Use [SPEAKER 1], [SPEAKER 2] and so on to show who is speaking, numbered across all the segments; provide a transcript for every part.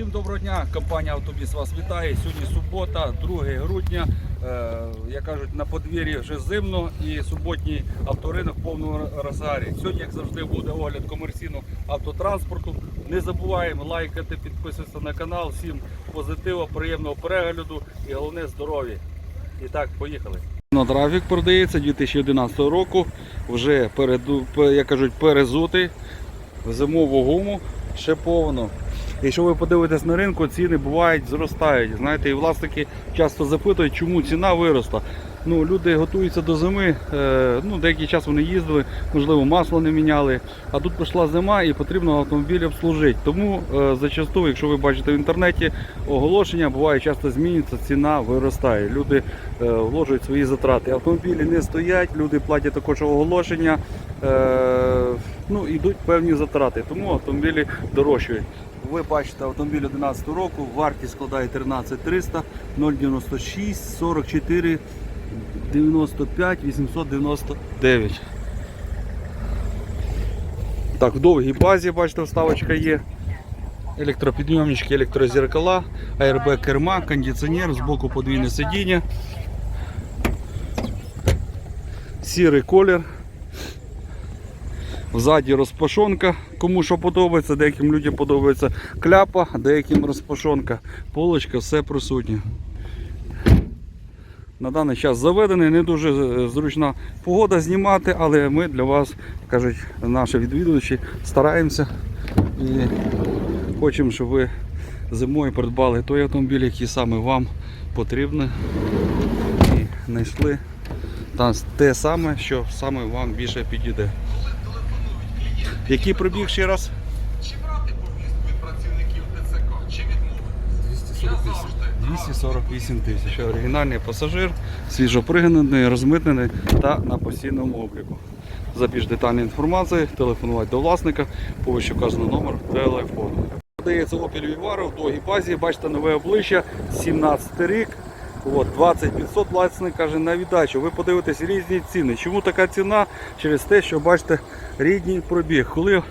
[SPEAKER 1] Всім доброго дня, компанія Автобіс вас вітає. Сьогодні субота, 2 грудня. Е, як кажуть, на подвір'ї вже зимно і суботній авторинок в повному розгарі. Сьогодні, як завжди, буде огляд комерційного автотранспорту. Не забуваємо лайкати, підписуватися на канал. Всім позитиву, приємного перегляду і головне здоров'я. І так, поїхали. На трафік продається 2011 року. Вже переду, як кажуть, перезутий в зимову гуму ще повно. Якщо ви подивитесь на ринку, ціни бувають, зростають. Знаєте, і власники часто запитують, чому ціна виросла. Ну, люди готуються до зими. е, Ну, деякий час вони їздили, можливо, масло не міняли. А тут прийшла зима і потрібно автомобіль обслужити. Тому е, зачасту, якщо ви бачите в інтернеті, оголошення буває часто змінюється, ціна виростає. Люди е, вложують свої затрати. Автомобілі не стоять, люди платять також оголошення. Ну, йдуть певні затрати, тому автомобілі дорожчають. Ви бачите автомобіль 11 року, вартість складає 13 300, 096, 44, 95, 899. Так, в довгій базі, бачите, вставочка є. Електропідйомнички, електрозеркала, АРБ керма, кондиціонер, збоку подвійне сидіння. Сірий колір. Ззаді розпашонка, кому що подобається, деяким людям подобається кляпа, деяким розпашонка, полочка, все присутнє. На даний час заведений, не дуже е, зручна погода знімати, але ми для вас, кажуть наші відвідувачі, стараємося і хочемо, щоб ви зимою придбали той автомобіль, який саме вам потрібний і знайшли те саме, що саме вам більше підійде. Який пробіг ще раз?
[SPEAKER 2] Чи брати повістку від працівників ТЦК, чи відмовитися?
[SPEAKER 1] 248 тисяч. Оригінальний пасажир, свіжопригнаний, розмитнений та на постійному обліку. За більш детальною інформацією телефонувати до власника по вище вказаний номер телефону. Подається Opel Vivaro в довгій базі, бачите нове обличчя, 17 рік. От, 2500 власник каже на віддачу. Ви подивитесь різні ціни. Чому така ціна? Через те, що бачите рідній пробіг. Коли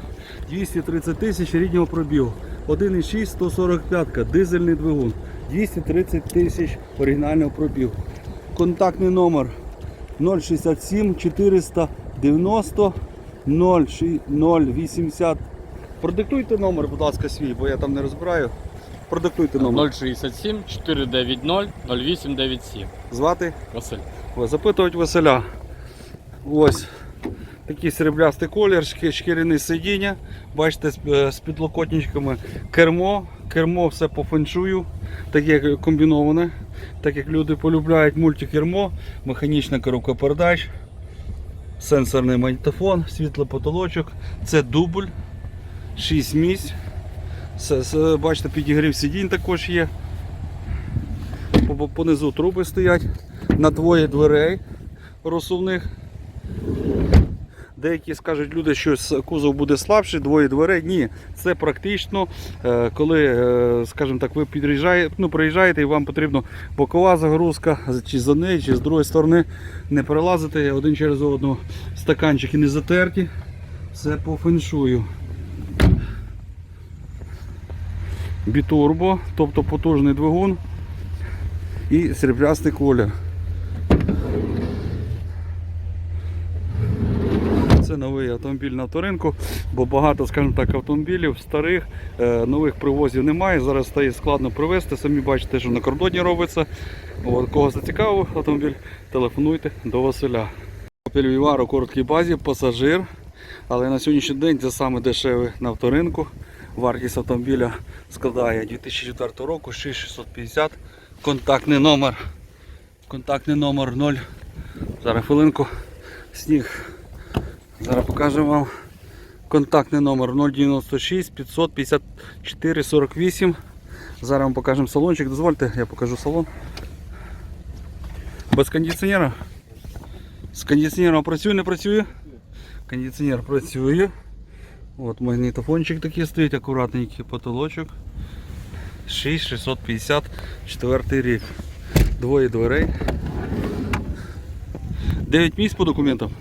[SPEAKER 1] 230 тисяч ріднього пробігу. 1,6 145 дизельний двигун. 230 тисяч оригінального пробігу. Контактний номер 067 490 080. Продиктуйте номер, будь ласка, свій, бо я там не розбираю. Продиктуйте номер.
[SPEAKER 3] 067 490 0897.
[SPEAKER 1] Звати?
[SPEAKER 3] Василь.
[SPEAKER 1] Ось, запитувати Василя. Ось такий сріблястий колір, шки- шкіряне сидіння. Бачите, з, е, з підлокотничками кермо. Кермо все по феншую, таке комбіноване. Так як люди полюбляють мультикермо, механічна коробка передач, сенсорний магнітофон, світлий потолочок. Це дубль, 6 місць. Бачите, підігрів сидінь також є. Понизу труби стоять на двоє дверей розсувних. Деякі скажуть люди, що кузов буде слабший, двоє дверей. Ні, це практично, е, коли, е, скажімо так, ви під'їжджаєте, ну, приїжджаєте і вам потрібна бокова загрузка, чи з однієї, чи з другої сторони не перелазити один через одного. Стаканчики не затерті. Все по феншую. Бітурбо, тобто потужний двигун і сріблястий колір. Це новий автомобіль на авторинку, бо багато, скажімо так, автомобілів старих, е, нових привозів немає. Зараз стає складно привезти. Самі бачите, що на кордоні робиться. От, кого зацікавив автомобіль, телефонуйте до Василя. У короткій базі, пасажир. Але на сьогоднішній день це саме дешевий на авторинку. Вартість автомобіля складає 2004 року 6650. Контактний номер. Контактний номер 0. Зараз хвилинку. Сніг. Зараз покажемо вам контактний номер 096 554 48. Зараз вам покажемо салончик. Дозвольте, я покажу салон. Без кондиціонера. З кондиціонером працює, не працює? Кондиціонер працює. От Магнітофончик такий стоїть, акуратненький потолочок. 6650 рік. Двоє дверей. 9 місць по документам.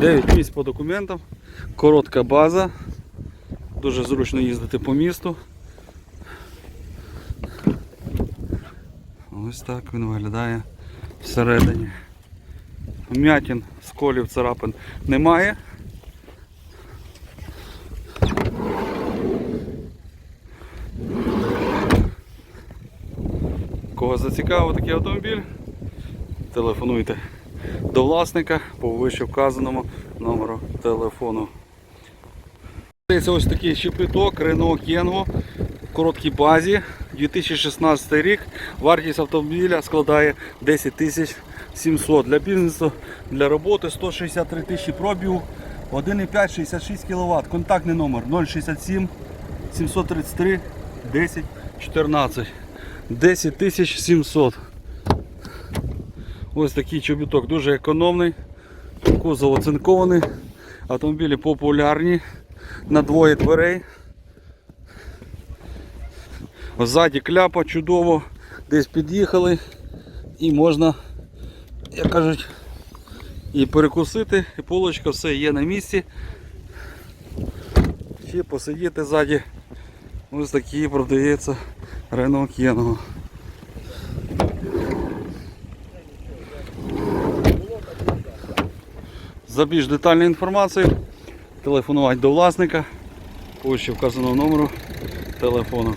[SPEAKER 1] 9 місць по документам. Коротка база. Дуже зручно їздити по місту. Ось так він виглядає всередині. М'ятін, сколів, царапин немає. Кого зацікавив такий автомобіль, телефонуйте до власника по вище вказаному номеру телефону. Це ось такий щепліток Renault Kengo в короткій базі. 2016 рік. Вартість автомобіля складає 10 тисяч 700. Для бізнесу, для роботи 163 тисячі пробігу, 1,5 66 кВт. Контактний номер 067 733 10 14. 10 тисяч 700. Ось такий чобіток, дуже економний. Кузов оцинкований. Автомобілі популярні на двоє дверей. Ззаді кляпа чудово, десь під'їхали і можна, як кажуть, і перекусити, і полочка все є на місці. Ще посидіти ззаді. Ось такий продається Renault Kengo. За більш детальною інформацією телефонувати до власника вище вказаного номеру телефону.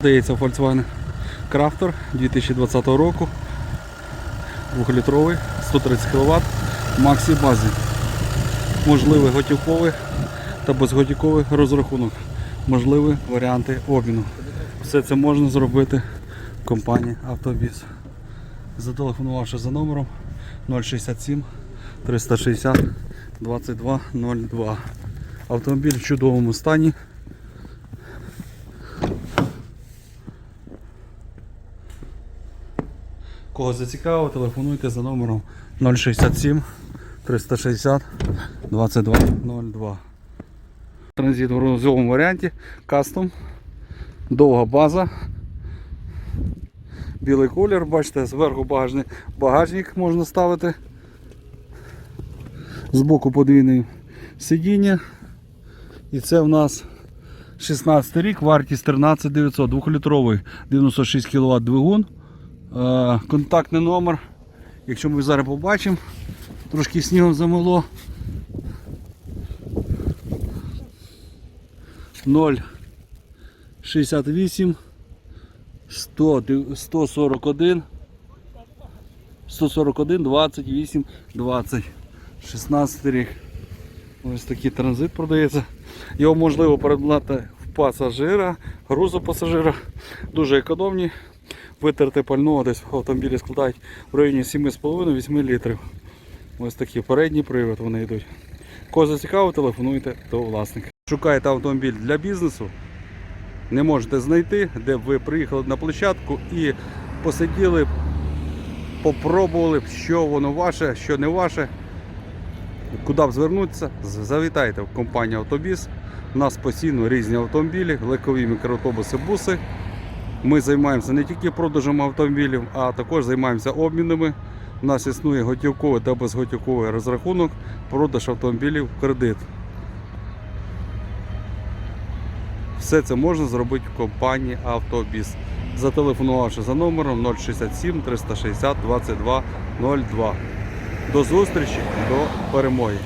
[SPEAKER 1] Здається Volkswagen Crafter 2020 року. 2-літровий, 130 кВт, Максі базі. Можливий готівковий та безготівковий розрахунок. Можливі варіанти обміну. Все це можна зробити в компанії Автобіс. Зателефонувавши за номером 067 360 2202. Автомобіль в чудовому стані. Кого зацікавило, телефонуйте за номером 067 360 2202. Транзит в розовому варіанті, кастом, довга база. Білий колір, бачите, зверху багажник, багажник можна ставити. з боку подвійне сидіння. І це в нас 16 рік, вартість 13900, 2-літровий 96 кВт двигун. Е, контактний номер, якщо ми зараз побачимо, трошки снігом замило. 0 68, 100, 141, 141, 28, 20, 16 рік. Ось такий транзит продається. Його можливо передати в пасажира, грузопасажира. Дуже економні. Витерти пального десь в автомобілі складають в районі 7,5-8 літрів. Ось такі передній привід вони йдуть. Кого зацікавив, телефонуйте до власника. Шукаєте автомобіль для бізнесу не можете знайти, де б ви приїхали на площадку і посиділи, попробували, що воно ваше, що не ваше. Куди б звернутися, завітайте в компанію Автобіс. У нас постійно різні автомобілі, легкові мікроавтобуси, буси. Ми займаємося не тільки продажем автомобілів, а також займаємося обмінами. У нас існує готівковий та безготівковий розрахунок, продаж автомобілів в кредит. Все це можна зробити в компанії Автобіс. Зателефонувавши за номером 067 360 22 02. До зустрічі, до перемоги!